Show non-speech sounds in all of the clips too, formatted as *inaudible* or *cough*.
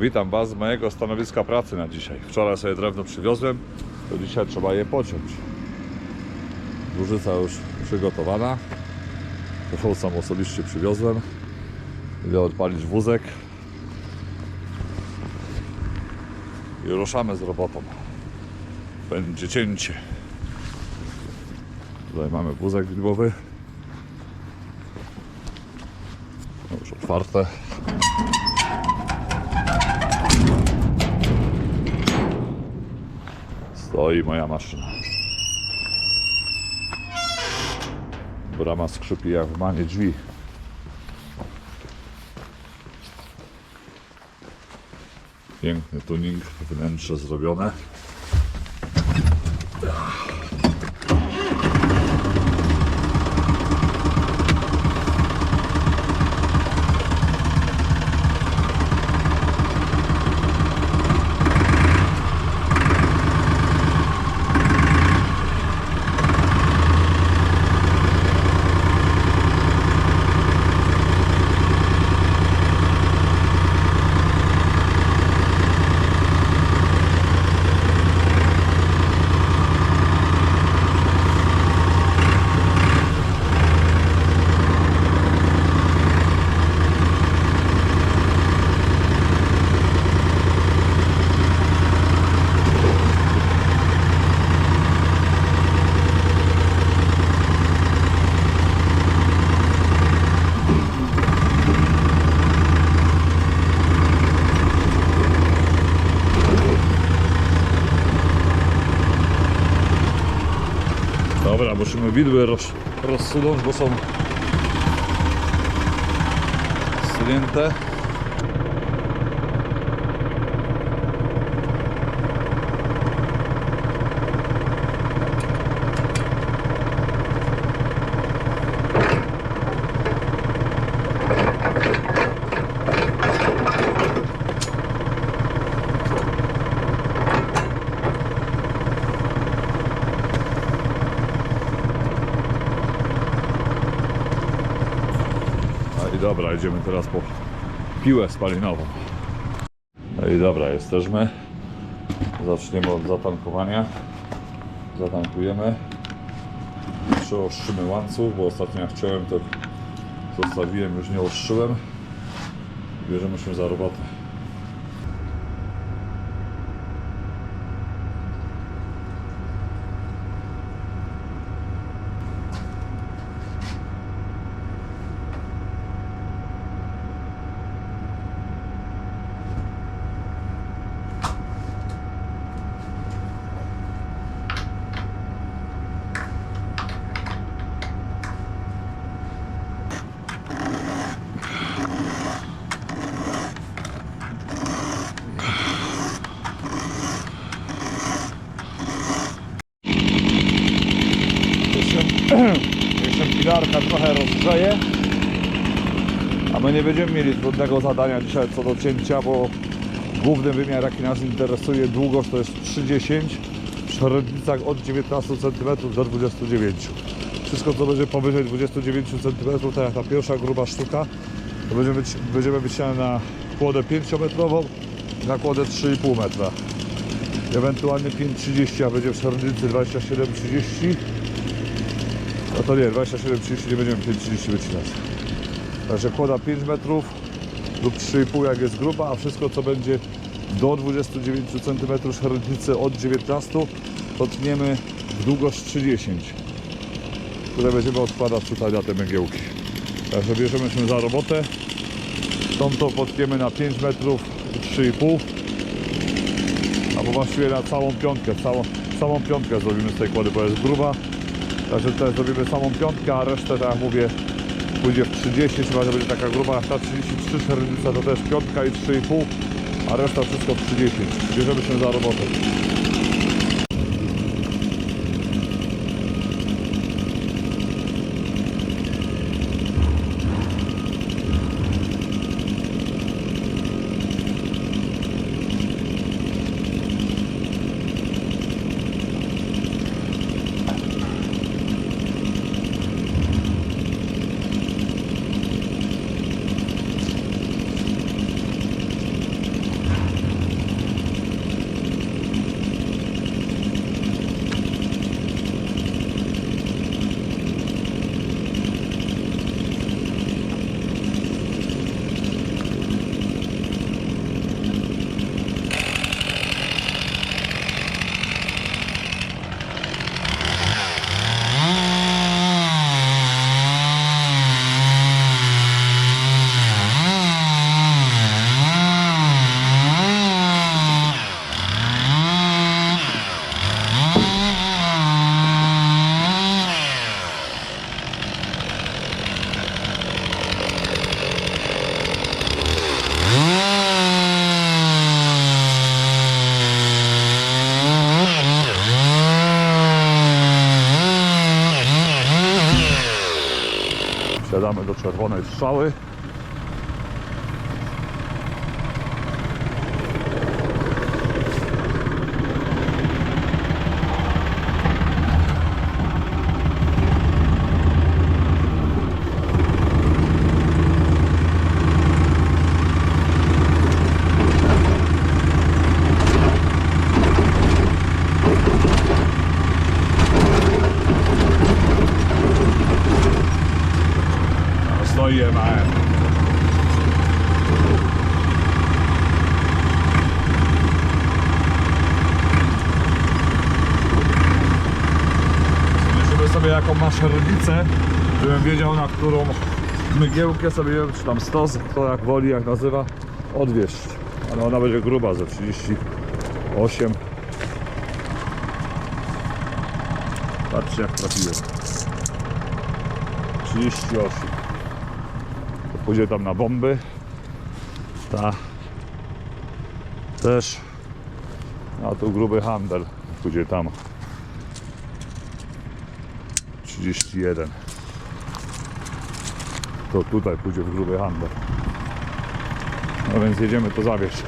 Witam Was z mojego stanowiska pracy na dzisiaj. Wczoraj sobie drewno przywiozłem, to dzisiaj trzeba je pociąć. Różyca już przygotowana. To sam osobiście przywiozłem. Idę odpalić wózek. I ruszamy z robotą. Będzie cięcie. Tutaj mamy wózek widmowy. No Już otwarte. Stoi moja maszyna. Brama skrzypi jak w manie drzwi. Piękny tuning, wnętrze zrobione. Dobra, widły roz, rozsunąć, bo są zsunięte. I dobra, idziemy teraz po piłę spalinową. No i dobra, jesteśmy. Zaczniemy od zatankowania. Zatankujemy. Przeostrzymy łańcuch, bo ostatnio chciałem to zostawiłem, już nie ostrzyłem. Bierzemy się za robotę. Jeszcze, pilarka trochę rozgrzeje. A my nie będziemy mieli trudnego zadania dzisiaj co do cięcia, bo główny wymiar jaki nas interesuje, długość to jest 3,10 w średnicach od 19 cm do 29 Wszystko co będzie powyżej 29 cm, tak jak ta pierwsza gruba sztuka, to będziemy, będziemy wyciąć na kłodę 5-metrową i na kłodę 3,5 metra. Ewentualnie 5,30, a będzie w średnicy 27,30 no to nie, 27,30 nie będziemy 5,30 wycinać. Także kłoda 5 metrów lub 3,5 jak jest gruba, a wszystko co będzie do 29 cm średnicy od 19 to tniemy w długość 3,10 które będziemy odkładać tutaj na te mgiełki. Także bierzemy się za robotę. Tą to potniemy na 5 metrów 3,5 albo właściwie na całą piątkę, całą, całą piątkę zrobimy z tej kłody, bo jest gruba. Także tutaj zrobimy samą piątkę, a resztę, tak jak mówię, pójdzie w 30, chyba że będzie taka gruba, ta 33 średnica to też piątka i 3,5, a reszta wszystko w 30. Bierzemy się za robotę. Czerwonej strzały. Stoi EMAN. Zmierzymy sobie jaką ma szeregicę, żebym wiedział na którą mygiełkę sobie, czy tam stos, to jak woli, jak nazywa, odwieźć. Ale ona będzie gruba ze 38. Patrzcie jak trafiłem. 38 to pójdzie tam na bomby ta też a tu gruby handel pójdzie tam 31 to tutaj pójdzie w gruby handel no więc jedziemy to zawieźć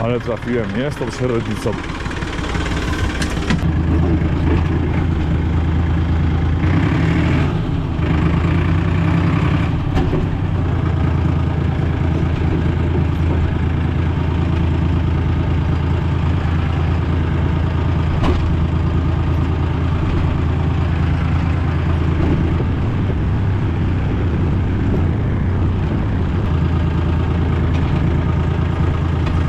ale trafiłem nie? Z tą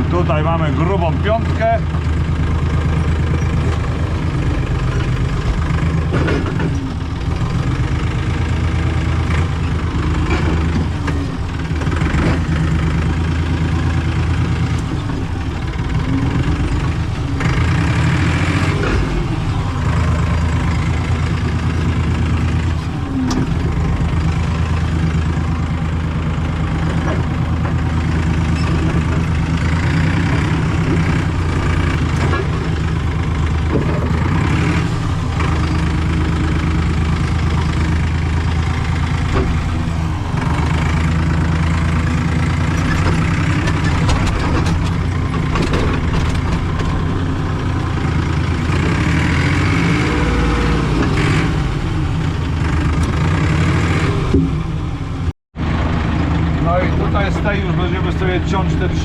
I tutaj mamy grubą piątkę.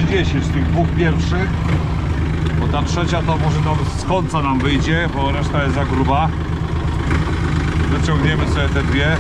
10 z tych dwóch pierwszych bo ta trzecia to może tam z końca nam wyjdzie, bo reszta jest za gruba. Wyciągniemy sobie te dwie.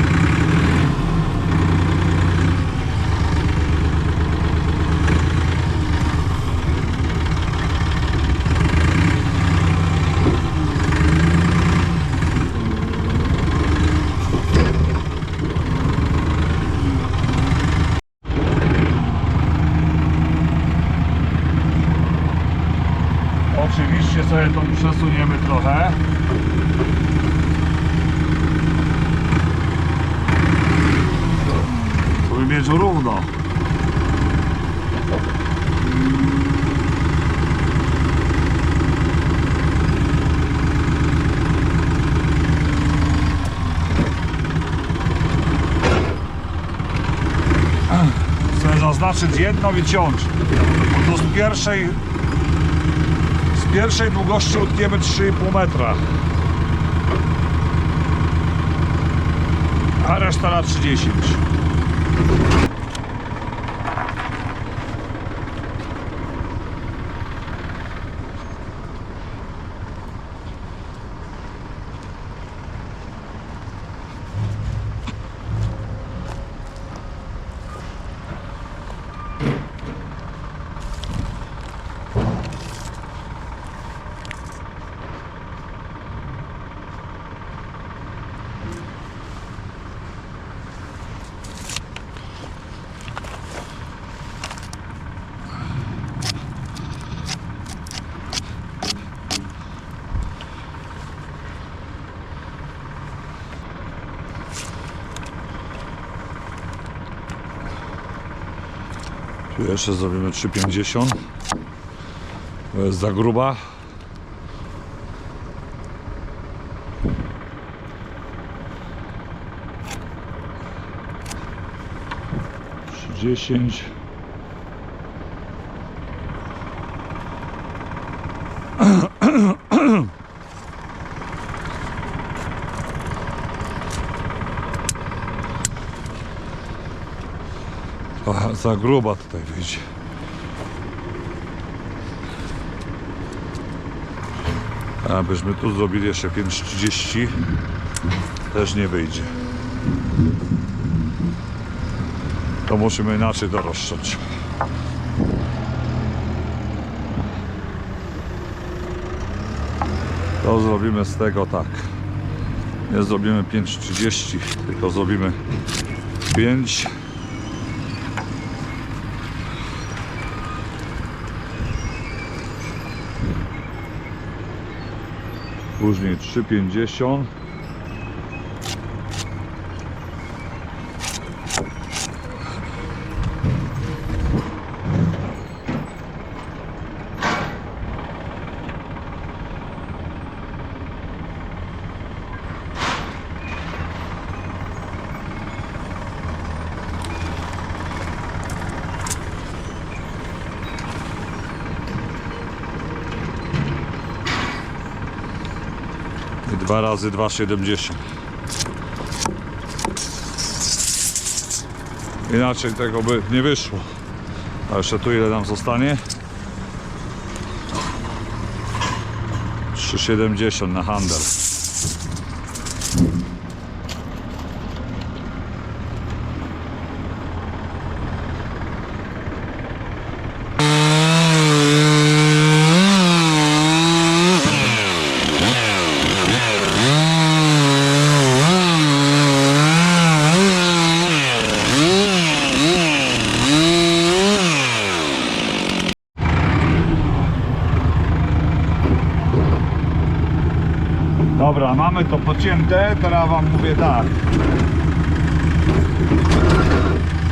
Chcę zaznaczyć jedno i ciąć. Bo to z pierwszej z pierwszej długości utniemy 3,5 metra. A reszta na 30. Jeszcze zrobimy 3,50. To jest za gruba. Dziesięć. Za gruba tutaj wyjdzie. A byśmy tu zrobili jeszcze 5.30 też nie wyjdzie. To musimy inaczej to rozstrzeć. To zrobimy z tego tak. Nie zrobimy 5.30, tylko zrobimy 5. Później 3,50 2 razy 2,70 Inaczej tego by nie wyszło. A jeszcze tu ile nam zostanie? 3,70 na handel. Dobra, mamy to pocięte, teraz wam mówię tak.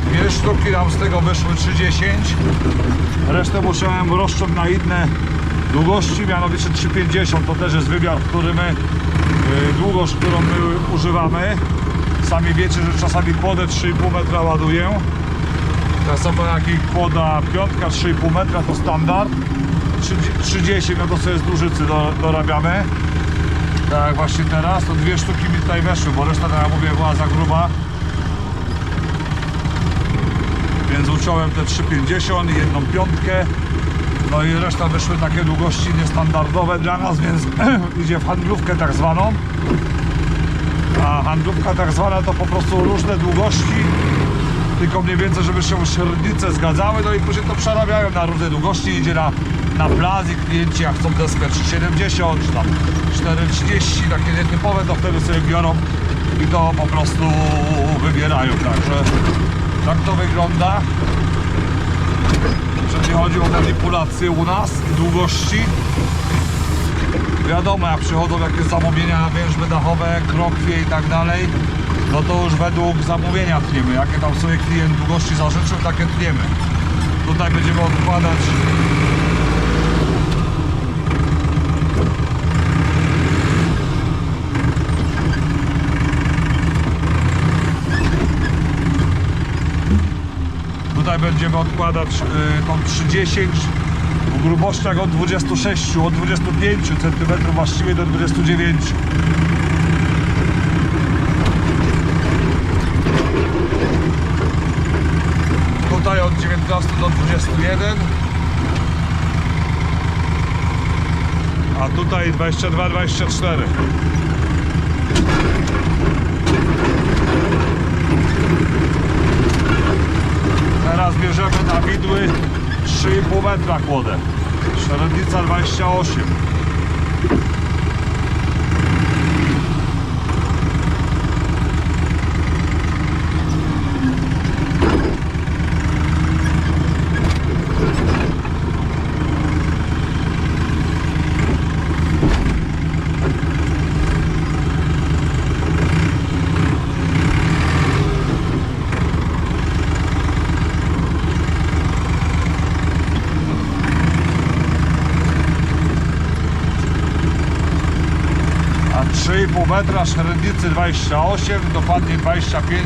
Dwie sztuki nam z tego wyszły 3,10 Resztę musiałem rozciąć na inne długości, mianowicie 3,50 to też jest wymiar, który my, y, długość, którą my używamy. Sami wiecie, że czasami kłodę 3,5 metra ładuję. Tak samo jak kłoda piątka 3,5 metra to standard. 30 no to sobie z dużycy do, dorabiamy. Tak właśnie teraz, to dwie sztuki mi tutaj weszły, bo reszta, tak jak mówię, była za gruba. Więc uciąłem te 3,50 i jedną piątkę. No i reszta wyszły takie długości niestandardowe dla nas, więc *clears throat* idzie w handlówkę tak zwaną. A handlówka tak zwana to po prostu różne długości, tylko mniej więcej, żeby się średnice zgadzały, no i później to przerabiają na różne długości, idzie na, na plac i klienci jak chcą deskę 3,70 czy tam 4,30, takie nietypowe, to wtedy sobie biorą i to po prostu wybierają, także tak to wygląda. Jeżeli chodzi o manipulację u nas długości, wiadomo jak przychodzą jakieś zamówienia na wierzby dachowe, krokwie i tak dalej, no to już według zamówienia tniemy. Jakie tam sobie klient długości zażyczył, takie tniemy. Tutaj będziemy odkładać Tutaj będziemy odkładać y, tą 30 w grubościach od 26, od 25 cm właściwie do 29. Tutaj od 19 do 21. A tutaj 22, 24. Teraz bierzemy na widły 3,5 metra kłodę. Średnica 28. a 3,5 metra średnicy 28, dokładnie 25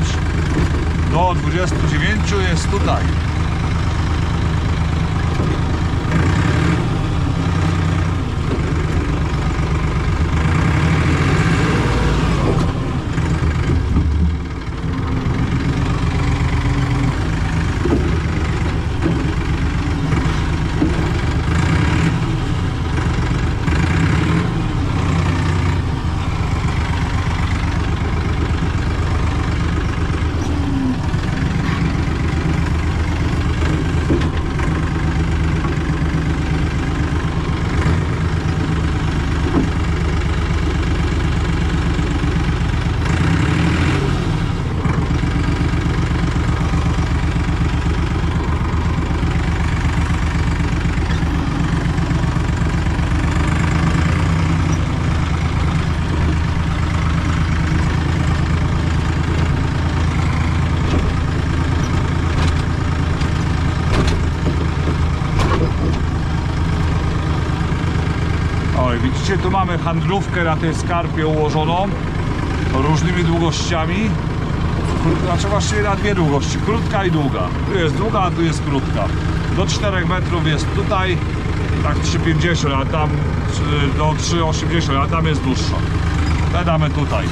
do 29 jest tutaj. Widzicie, tu mamy handlówkę na tej skarpie ułożoną różnymi długościami. Znaczy właściwie na dwie długości, krótka i długa. Tu jest długa, a tu jest krótka. Do 4 metrów jest tutaj, tak 3,50, a tam do 3,80, a tam jest dłuższa. Te damy tutaj.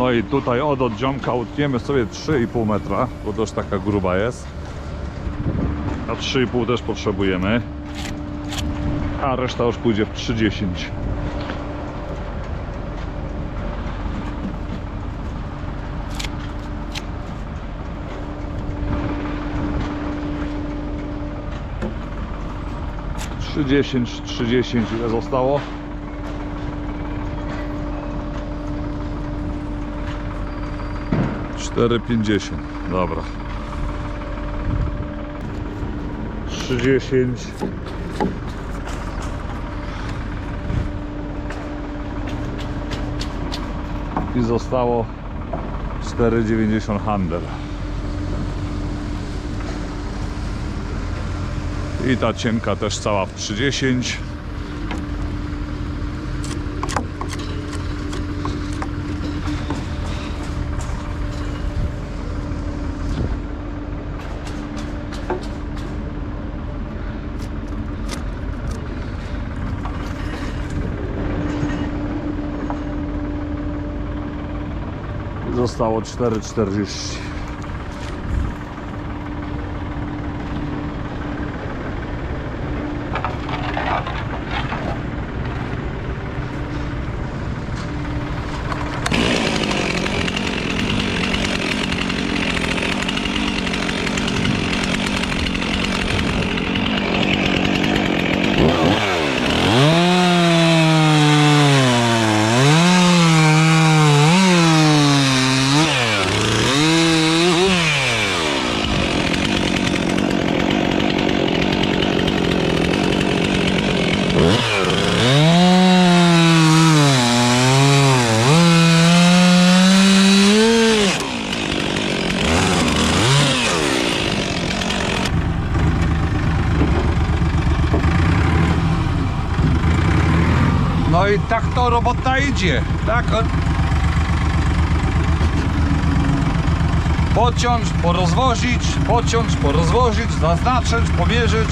No i tutaj od oddziomka utniemy sobie 3,5 metra, bo też taka gruba jest. A 3,5 też potrzebujemy. A reszta już pójdzie w 3,10. Trzy dziesięć, trzy dziesięć, ile zostało? Cztery pięćdziesiąt. Dobra. Trzy dziesięć. I zostało 4,90 handel. I ta cienka też cała w 30. Zostało 4,40. No i tak to robota Tak. Pociąć, porozwozić, pociąć, porozwozić, zaznaczyć, pomierzyć.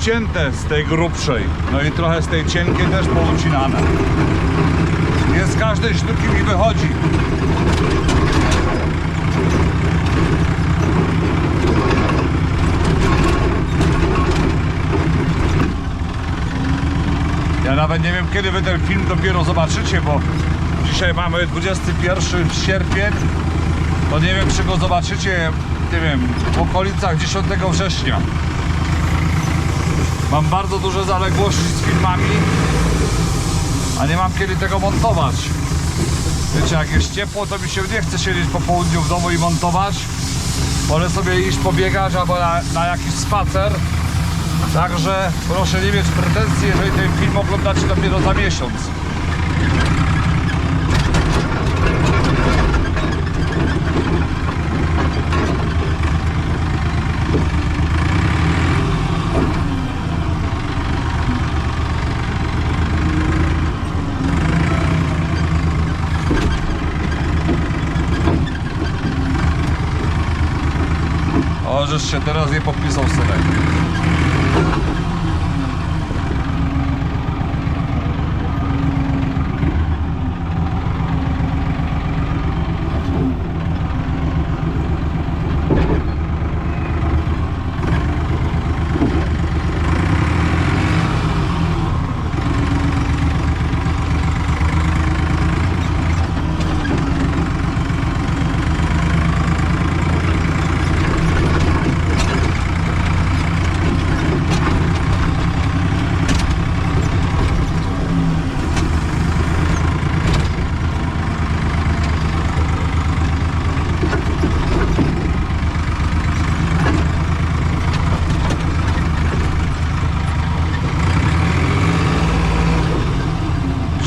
poucięte z tej grubszej. No i trochę z tej cienkiej też poucinane. Więc każdej sztuki mi wychodzi. Ja nawet nie wiem kiedy wy ten film dopiero zobaczycie, bo dzisiaj mamy 21 sierpień. To nie wiem czy go zobaczycie, nie wiem, w okolicach 10 września. Mam bardzo duże zaległości z filmami, a nie mam kiedy tego montować. Wiecie, jak jest ciepło, to mi się nie chce siedzieć po południu w domu i montować. Wolę sobie iść pobiegać albo na, na jakiś spacer. Także proszę nie mieć pretensji, jeżeli ten film oglądacie dopiero za miesiąc. Żeś się teraz nie podpisał synek.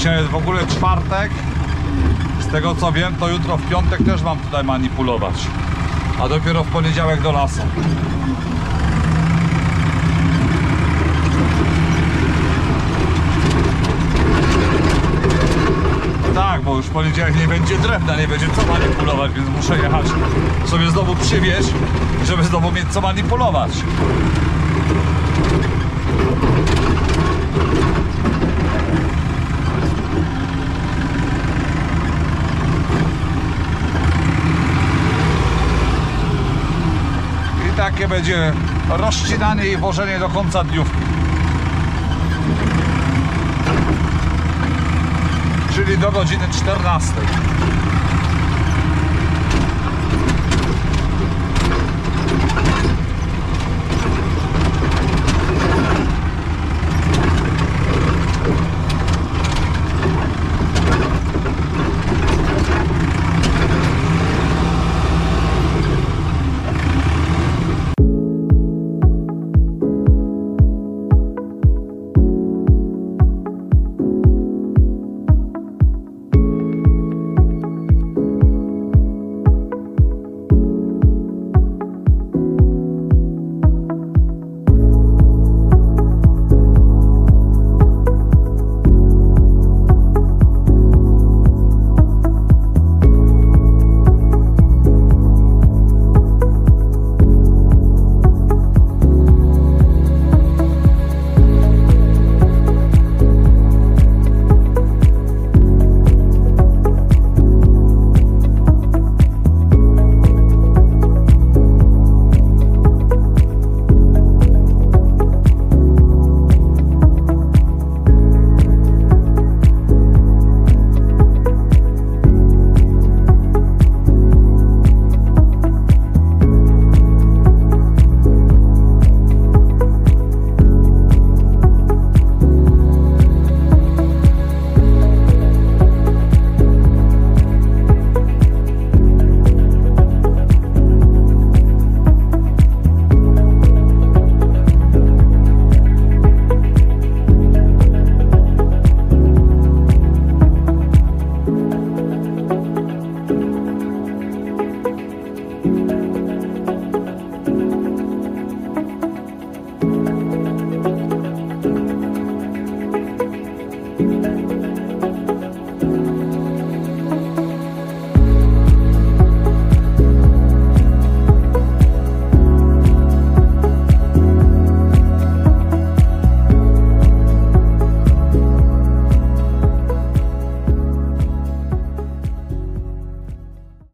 Dzisiaj jest w ogóle czwartek. Z tego co wiem, to jutro w piątek też mam tutaj manipulować. A dopiero w poniedziałek do lasu. Tak, bo już w poniedziałek nie będzie drewna, nie będzie co manipulować, więc muszę jechać sobie znowu przywieźć, żeby znowu mieć co manipulować. I takie będzie rozcinanie i włożenie do końca dniówki. Czyli do godziny 14.